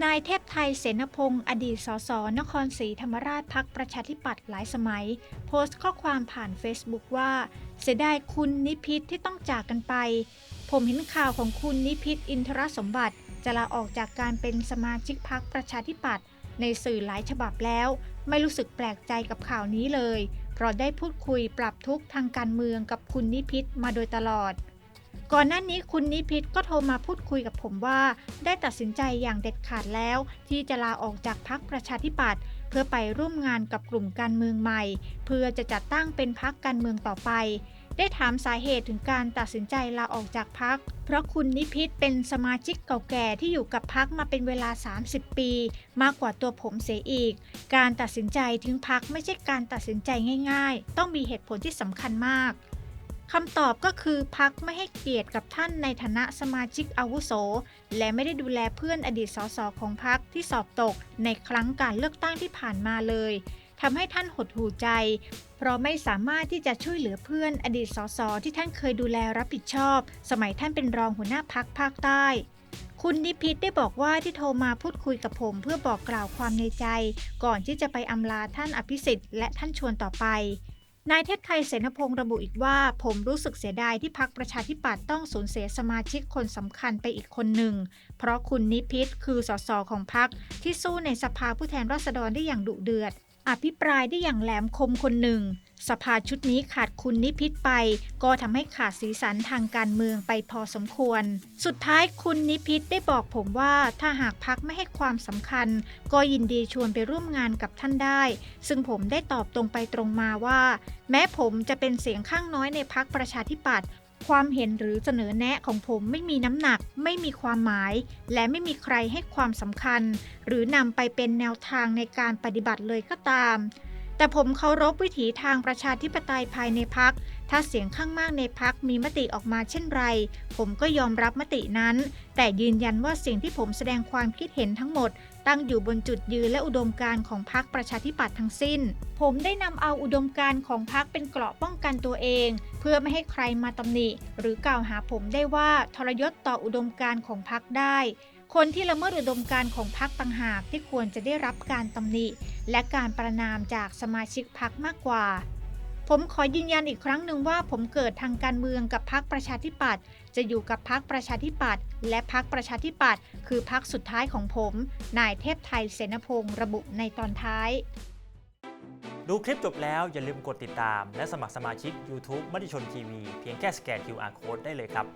นายเทพไทยเสนพงศ์อดีตสสนครศรีธรรมราชพักประชาธิปัตย์หลายสมัย โพสต์ข้อความผ่าน Facebook ว่า เสียดายคุณนิพิษที่ต้องจากกันไป ผมเห็นข่าวของคุณนิพิษอินทรสมบัติ จะลาออกจากการเป็นสมาชิกพักประชาธิปัตย์ในสื่อหลายฉบับแล้ว ไม่รู้สึกแปลกใจกับข่าวนี้เลย เพราะได้พูดคุยปรับทุกข์ทางการเมืองกับคุณนิพิษมาโดยตลอด ก่อนหน้านี้คุณนิพิษก็โทรมาพูดคุยกับผมว่า ได้ตัดสินใจอย่างเด็ดขาดแล้ว ที่จะลาออกจากพักประชาธิปัตย์เพื่อไปร่วมงานกับกลุ่มการเมืองใหม่ เพื่อจะจัดตั้งเป็นพักการเมืองต่อไป ได้ถามสาเหตุถึงการตัดสินใจลาออกจากพักเพราะคุณนิพิษเป็นสมาชิกเก่าแก่ที่อยู่กับพักมาเป็นเวลา 30 ปี มากกว่าตัวผมเสียอีก การตัดสินใจทิ้งพักไม่ใช่การตัดสินใจง่าย ๆ ต้องมีเหตุผลที่สำคัญมาก คำตอบก็คือพักไม่ให้เกียรติกับท่านในฐานะสมาชิกอาวุโส และไม่ได้ดูแลเพื่อนอดีตสสของพักที่สอบตกในครั้งการเลือกตั้งที่ผ่านมาเลยทำให้ท่านหดหู่ใจ เพราะไม่สามารถที่จะช่วยเหลือเพื่อนอดีตสสที่ท่านเคยดูแลรับผิดชอบ สมัยท่านเป็นรองหัวหน้าพักภาคใต้ คุณนิพิษได้บอกว่าที่โทรมาพูดคุยกับผม เพื่อบอกกล่าวความในใจ ก่อนที่จะไปอำลาท่านอภิสิทธิ์และท่านชวนต่อไป นายเทศไทยเสนพงศ์ระบุอีกว่า ผมรู้สึกเสียดายที่พักประชาธิปัตย์ต้องสูญเสียสมาชิกคนสำคัญไปอีกคนหนึ่ง เพราะคุณนิพิษคือสสของพักที่สู้ในสภาผู้แทนราษฎรได้อย่างดุเดือด อภิปรายได้อย่างแหลมคมคนหนึ่ง สภาชุดนี้ขาดคุณนิพิษไป ก็ทำให้ขาดสีสันทางการเมืองไปพอสมควร สุดท้ายคุณนิพิษได้บอกผมว่าถ้าหากพักไม่ให้ความสำคัญ ก็ยินดีชวนไปร่วมงานกับท่านได้ ซึ่งผมได้ตอบตรงไปตรงมาว่า แม้ผมจะเป็นเสียงข้างน้อยในพักประชาธิปัตย์ความเห็นหรือเสนอแนะของผมไม่มีน้ำหนัก ไม่มีความหมาย และไม่มีใครให้ความสำคัญ หรือนำไปเป็นแนวทางในการปฏิบัติเลยก็ตาม แต่ผมเคารพวิถีทางประชาธิปไตยภายในพัก ถ้าเสียงข้างมากในพักมีมติออกมาเช่นไร ผมก็ยอมรับมตินั้น แต่ยืนยันว่าสิ่งที่ผมแสดงความคิดเห็นทั้งหมด ตั้งอยู่บนจุดยืนและอุดมการณ์ของพรรคประชาธิปัตย์ทั้งสิ้น ผมได้นำเอาอุดมการณ์ของพรรคเป็นเกราะป้องกันตัวเอง เพื่อไม่ให้ใครมาตำหนิ หรือกล่าวหาผมได้ว่าทรยศต่ออุดมการณ์ของพรรคได้ คนที่ละเมิดอุดมการณ์ของพรรคต่างหากที่ควรจะได้รับการตำหนิ และการประนามจากสมาชิกพรรคมากกว่า ผมขอยืนยันอีกครั้งหนึ่งว่าผมเกิดทางการเมืองกับพรรคประชาธิปัตย์จะอยู่กับพรรคประชาธิปัตย์และพรรคประชาธิปัตย์คือพรรคสุดท้ายของผม นายเทพไทยเสนพงศ์ระบุในตอนท้ายดูคลิปจบแล้วอย่าลืมกดติดตาม และสมัครสมาชิก YouTube มติชนทีวีเพียงแค่สแกน QR Code ได้เลยครับ